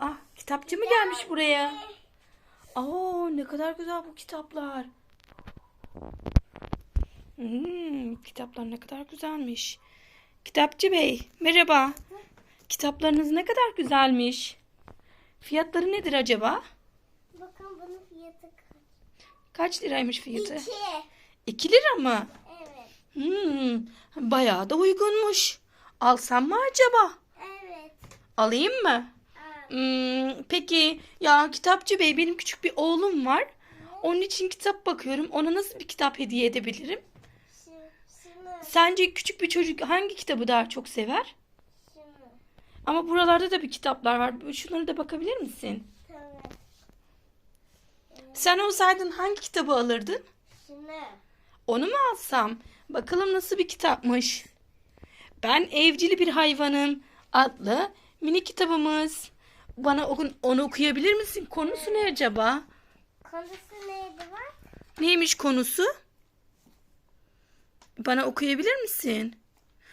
Aa kitapçı mı gelmiş buraya? Aa ne kadar güzel bu kitaplar. Hmm, kitaplar ne kadar güzelmiş. Kitapçı bey merhaba. Kitaplarınız ne kadar güzelmiş. Fiyatları nedir acaba? Bakın bunun fiyatı kaç? Kaç liraymış fiyatı? İki. 2 lira mı? Evet. Hmm, bayağı da uygunmuş. Alsam mı acaba? Evet. Alayım mı? Hmm, peki ya kitapçı bey benim küçük bir oğlum var. Onun için kitap bakıyorum. Ona nasıl bir kitap hediye edebilirim? Sence küçük bir çocuk hangi kitabı daha çok sever? Ama buralarda da bir kitaplar var. Şunlara da bakabilir misin? Sen olsaydın hangi kitabı alırdın? Onu mu alsam? Bakalım nasıl bir kitapmış. Ben evcil bir hayvanım adlı mini kitabımız. Bana onu, onu okuyabilir misin? Konusu ne acaba? Konusu neydi var? Neymiş konusu? Bana okuyabilir misin?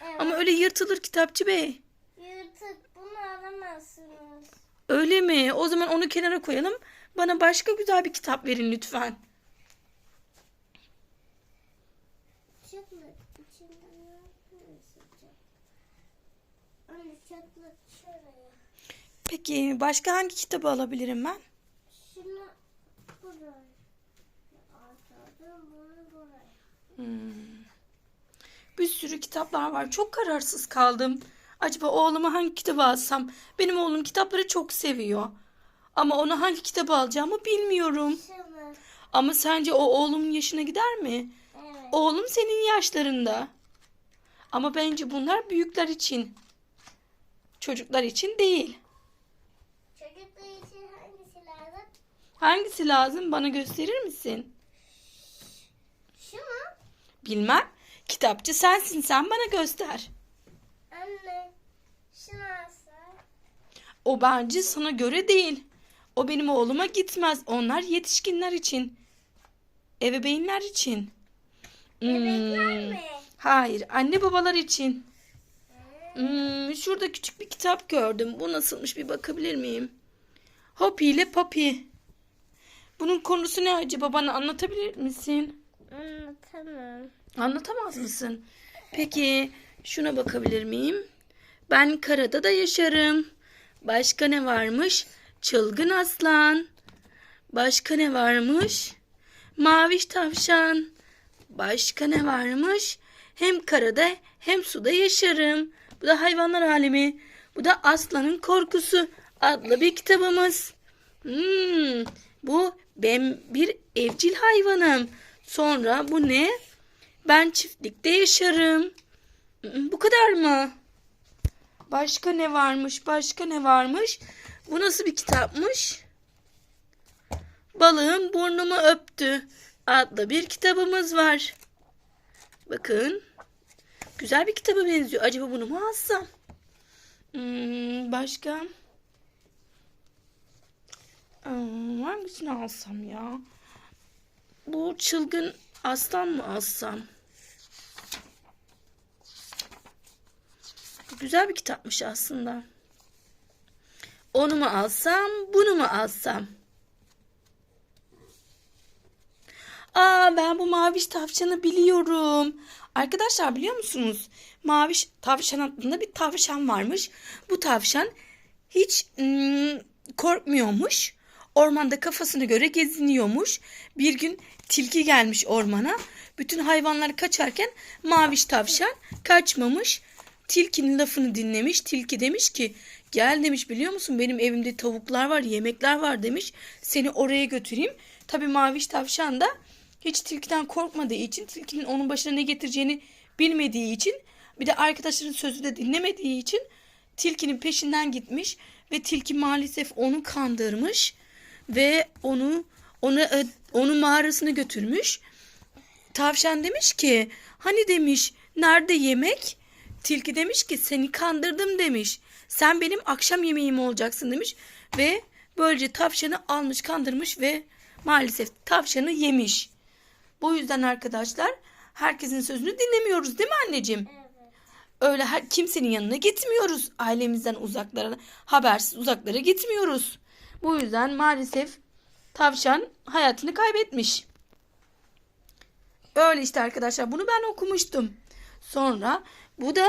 Evet. Ama öyle yırtılır kitapçı bey. Yırtık bunu alamazsınız. Öyle mi? O zaman onu kenara koyalım. Bana başka güzel bir kitap verin lütfen. Çıtlık içinden ne yapıyorsun? Anne çıtlık şuraya. Peki başka hangi kitabı alabilirim ben? Şunu buraya. Arkadan bunu buraya. Hmm. Bir sürü kitaplar var. Çok kararsız kaldım. Acaba oğluma hangi kitabı alsam? Benim oğlum kitapları çok seviyor. Ama ona hangi kitabı alacağımı bilmiyorum. Şunu. Ama sence o oğlumun yaşına gider mi? Evet. Oğlum senin yaşlarında. Ama bence bunlar büyükler için. Çocuklar için değil. Çocuklar için hangisi lazım? Hangisi lazım bana gösterir misin? Şu mu? Bilmem. Kitapçı sensin sen bana göster. Anne. Şunu alsa. O bence sana göre değil. O benim oğluma gitmez. Onlar yetişkinler için. Ebeveynler için. Bebekler Hmm, mi? Hayır, anne babalar için. Hmm, şurada küçük bir kitap gördüm. Bu nasılmış bir bakabilir miyim? Hopi ile Papi. Bunun konusu ne acaba? Bana anlatabilir misin? Anlatamam. Anlatamaz mısın? Peki şuna bakabilir miyim? Ben karada da yaşarım. Başka ne varmış? Çılgın aslan. Başka ne varmış? Maviş tavşan. Başka ne varmış? Hem karada hem suda yaşarım. Bu da hayvanlar alemi. Bu da aslanın korkusu adlı bir kitabımız. Hmm, bu ben bir evcil hayvanım. Sonra bu ne? Ben çiftlikte yaşarım. Hmm, Bu kadar mı? Başka ne varmış? Başka ne varmış? Bu nasıl bir kitapmış? Balığım burnumu öptü adlı bir kitabımız var. Bakın. Güzel bir kitaba benziyor. Acaba bunu mu alsam? Hmm, başka? Hmm, hangisini alsam ya? Bu çılgın aslan mı alsam? Güzel bir kitapmış aslında. Onu mu alsam, bunu mu alsam? Aa ben bu maviş tavşanı biliyorum. Arkadaşlar biliyor musunuz? Maviş tavşan adında bir tavşan varmış. Bu tavşan hiç ım, korkmuyormuş. Ormanda kafasına göre geziniyormuş. Bir gün tilki gelmiş ormana. Bütün hayvanlar kaçarken maviş tavşan kaçmamış. Tilkinin lafını dinlemiş. Tilki demiş ki gel demiş biliyor musun benim evimde tavuklar var yemekler var demiş. Seni oraya götüreyim. Tabii maviş tavşan da hiç tilkiden korkmadığı için tilkinin onun başına ne getireceğini bilmediği için bir de arkadaşların sözü de dinlemediği için tilkinin peşinden gitmiş ve tilki maalesef onu kandırmış ve onu onu onu mağarasına götürmüş. Tavşan demiş ki hani demiş nerede yemek? Tilki demiş ki seni kandırdım demiş. Sen benim akşam yemeğim olacaksın demiş ve böylece tavşanı almış kandırmış ve maalesef tavşanı yemiş. Bu yüzden arkadaşlar herkesin sözünü dinlemiyoruz değil mi anneciğim? Evet. öyle her kimsenin yanına gitmiyoruz. Ailemizden uzaklara, habersiz uzaklara gitmiyoruz. Bu yüzden maalesef tavşan hayatını kaybetmiş. Öyle işte arkadaşlar. Bunu ben okumuştum. Sonra bu da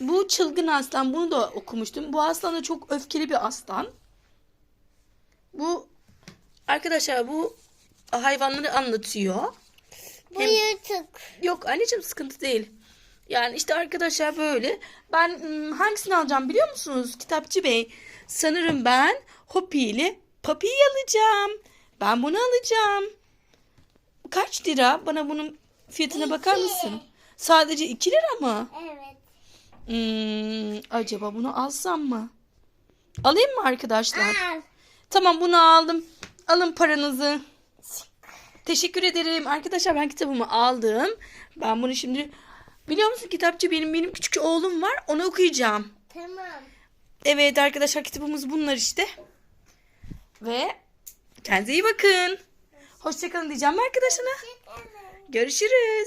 bu çılgın aslan. Bunu da okumuştum. Bu aslan da çok öfkeli bir aslan. Bu arkadaşlar bu hayvanları anlatıyor. Bu Hem- yırtık. Yok anneciğim sıkıntı değil. Yani işte arkadaşlar böyle. Ben hmm, hangisini alacağım biliyor musunuz? Kitapçı Bey. Sanırım ben Hopi ile Papi'yi alacağım. Ben bunu alacağım. Kaç lira? Bana bunun fiyatına bakar İki. mısın? Sadece 2 lira mı? Evet. Hmm, acaba bunu alsam mı? Alayım mı arkadaşlar? Al. Tamam bunu aldım. Alın paranızı. Teşekkür ederim. Arkadaşlar ben kitabımı aldım. Ben bunu şimdi biliyor musun kitapçı benim benim küçük oğlum var. Onu okuyacağım. Tamam. Evet arkadaşlar kitabımız bunlar işte. Ve kendinize iyi bakın. Hoşçakalın diyeceğim arkadaşına. Görüşürüz.